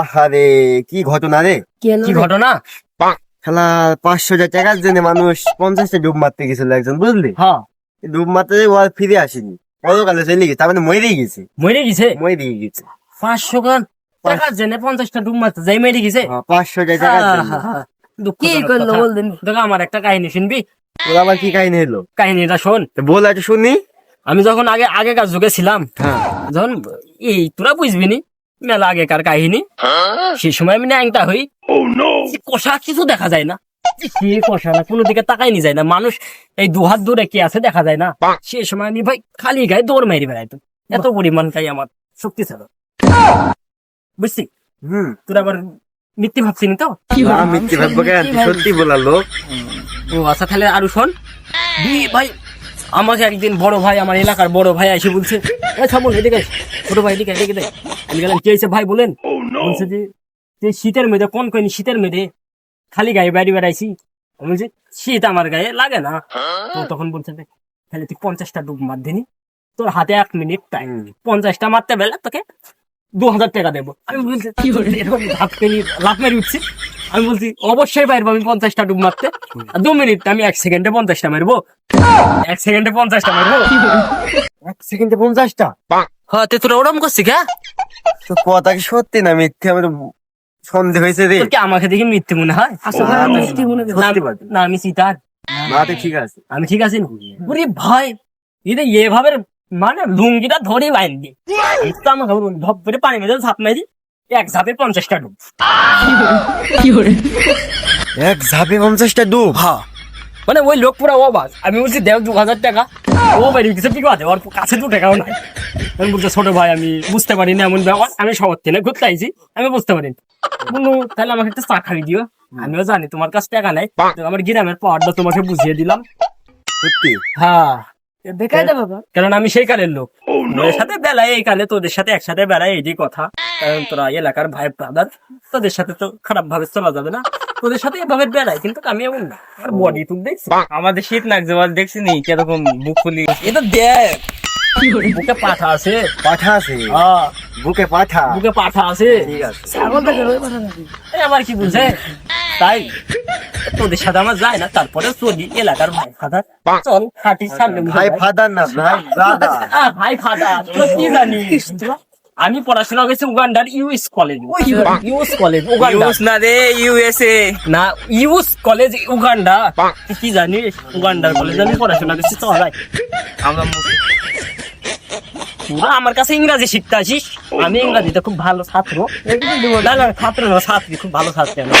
আহারে কি ঘটনা রে? কি ঘটনা? খেলা পাঁচশো টাকার জন্য মানুষ পঞ্চাশটা ডুব মারতে গেছিল একজন বুঝলি? হ্যাঁ ডুব মারতে যেয়ে ও আর ফিরে আসেনি। পরকালে চলে গেছে তার মানে মরেই গেছে। মরে গেছে? মরেই গেছে। পাঁচশো গান টাকার জন্য পঞ্চাশটা ডুব মারতে যাই মেরে গেছে? হ্যাঁ, পাঁচশো টাকার জন্য। কি করল বলতেন দেখ আমার একটা কাহিনী শুনবি? ওর আবার কি কাহিনী হলো? কাহিনীটা শোন। বল একটু শুনি। আমি যখন আগে আগেকার যুগে ছিলাম হ্যাঁ। যখন এই তোরা বুঝবি নি? মেলা আগেকার কাহিনী। সে সময় আমি ন্যাংটা হই। কষা কিছু দেখা যায় না। সে কষা না কোনো দিকে তাকাই নি যায় না। মানুষ এই দু হাত দূরে কে আছে দেখা যায় না। সেই সময় আমি ভাই খালি গায়ে দৌড় মারি বেড়াইতো এত পরিমাণ তাই আমার শক্তি ছিল বুঝছি? হুম। তোর আবার মিথ্যে ভাবছিনি তো? না, মিথ্যে ভাববো কেন? সত্যি বলার লোক। ও আচ্ছা তাহলে আরও শোন। ভাই আমাকে একদিন বড় ভাই আমার এলাকার বড় ভাই এসে বলছে থামুন এদিকে ছোট ভাই এদিকে এদিকে দেখ। আমি গেলাম কে ভাই বলেন? বলছে যে যে শীতের মেয়েদে কোন কোন শীতের মেয়েদে খালি গায়ে বাড়ি বেড়াইছি? আমি বলছি শীত আমার গায়ে লাগে না। তো তখন বলছে তাহলে তুই পঞ্চাশটা ডুব মার দিনি। তোর হাতে এক মিনিট টাইম পঞ্চাশটা মারতে বেলা তোকে দু হাজার টাকা দেবো। আমি বলছি কি লাভ মেরে উঠছি। আমি বলছি অবশ্যই পারব আমি পঞ্চাশটা ডুব মারতে। দু মিনিট আমি এক সেকেন্ডে পঞ্চাশটা মারবো। এক সেকেন্ডে পঞ্চাশটা মারবো। এক সেকেন্ডে পঞ্চাশটা? হ্যাঁ তে তোরা ওরম করছি কা তো কথা কি সত্যি না মিথ্যে? আমার সন্দেহ হয়েছে রে। কি আমাকে দেখে মিথ্যে মনে হয়? না, আমি না, আমি সিতার না ঠিক আছে আমি ঠিক আছি ওরে ভাই এটা এভাবে মানে লুঙ্গিটা ধরে বাইন দি তো আমাকে ধপ করে পানি মেঝে ঝাপ মেরি এক ঝাপে পঞ্চাশটা ডুব। এক ঝাপে পঞ্চাশটা ডুব? হ্যাঁ। মানে ওই লোক পুরো অবাক আমি বলছি দেও দু হাজার টাকা। ও বাড়ি কিছু ঠিক আছে ওর কাছে দু টাকাও নাই। আমি বলছি ছোট ভাই আমি বুঝতে পারি না এমন ব্যাপার। আমি শহর থেকে ঘুরতে আইছি। আমি বুঝতে পারি বলল তাহলে আমাকে একটা চা খাই দিও। আমিও জানি তোমার কাছে টাকা নাই। আমার গ্রামের পাহাড়টা তোমাকে বুঝিয়ে দিলাম। সত্যি? হ্যাঁ। বাবা। কারণ আমি সেই কালের লোক। তোদের সাথে বেলায় এই কালে তোদের সাথে একসাথে বেড়ায় এই যে কথা। কারণ তোরা এলাকার ভাই ব্রাদার তোদের সাথে তো খারাপ ভাবে চলা যাবে না। তোদের সাথে এভাবে বেড়ায় কিন্তু আমি এমন না। আর বডি তুই দেখছি আমাদের শীত লাগছে বল দেখছি নি কীরকম মুখ খুলি এটা দেখ। বুকে পাঠা আছে। পাঠা আছে। হ্যাঁ, বুকে পাঠা। বুকে পাঠা আছে। ঠিক আছে। ছাগল থেকে আবার কি বুঝে? তাই? তোদের সাথে আমার যায় না তারপরে চলি এলাকার ভাই ফাদার। চল হাঁটি সামনে ভাই ফাদার না ভাই ভাই ফাদার কি জানিস? আমি পড়াশোনা করেছি উগান্ডার US college US college Uganda. US না রে ইউএসএ না ইউএস কলেজ উগান্ডা। কি জানিস? উগান্ডার কলেজ আমি পড়াশোনা করছি চল ভাই আমরা তোরা আমার কাছে ইংরাজি শিখতে আসিস? আমি ইংরাজিতে খুব ভালো ছাত্র। ছাত্র না ছাত্রী খুব ভালো ছাত্রী আমি